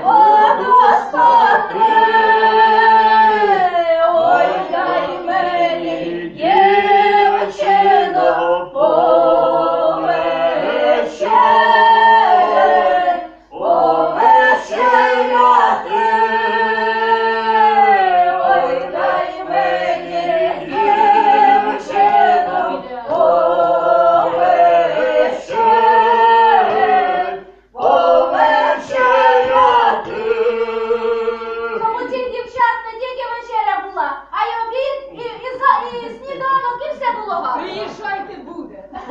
Господь, Господь,